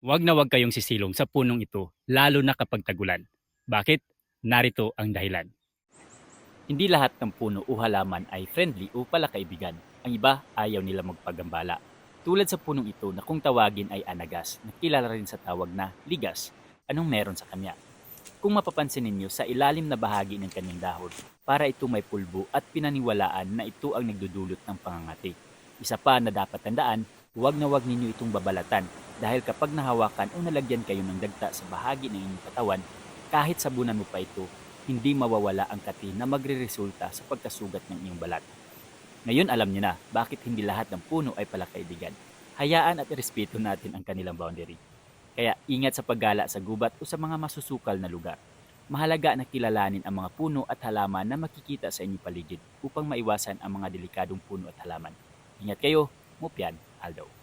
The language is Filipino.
Huwag na huwag kayong sisilong sa punong ito, lalo na kapag tagulan. Bakit? Narito ang dahilan. Hindi lahat ng puno o halaman ay friendly o palakaibigan. Ang iba ayaw nila magpagambala. Tulad sa punong ito na kung tawagin ay anagas, na kilala rin sa tawag na ligas. Anong meron sa kanya? Kung mapapansin ninyo sa ilalim na bahagi ng kanyang dahon, para ito may pulbo at pinaniwalaan na ito ang nagdudulot ng pangangati. Isa pa na dapat tandaan, huwag na huwag ninyo itong babalatan dahil kapag nahawakan o nalagyan kayo ng dagta sa bahagi ng inyong katawan, kahit sabunan mo pa ito, hindi mawawala ang kati na magre-resulta sa pagkasugat ng iyong balat. Ngayon alam niyo na bakit hindi lahat ng puno ay palakaibigan. Hayaan at irespeto natin ang kanilang boundary. Kaya ingat sa paggala sa gubat o sa mga masusukal na lugar. Mahalaga na kilalanin ang mga puno at halaman na makikita sa inyong paligid upang maiwasan ang mga delikadong puno at halaman. Ingat kayo, Mupyan, Aldo.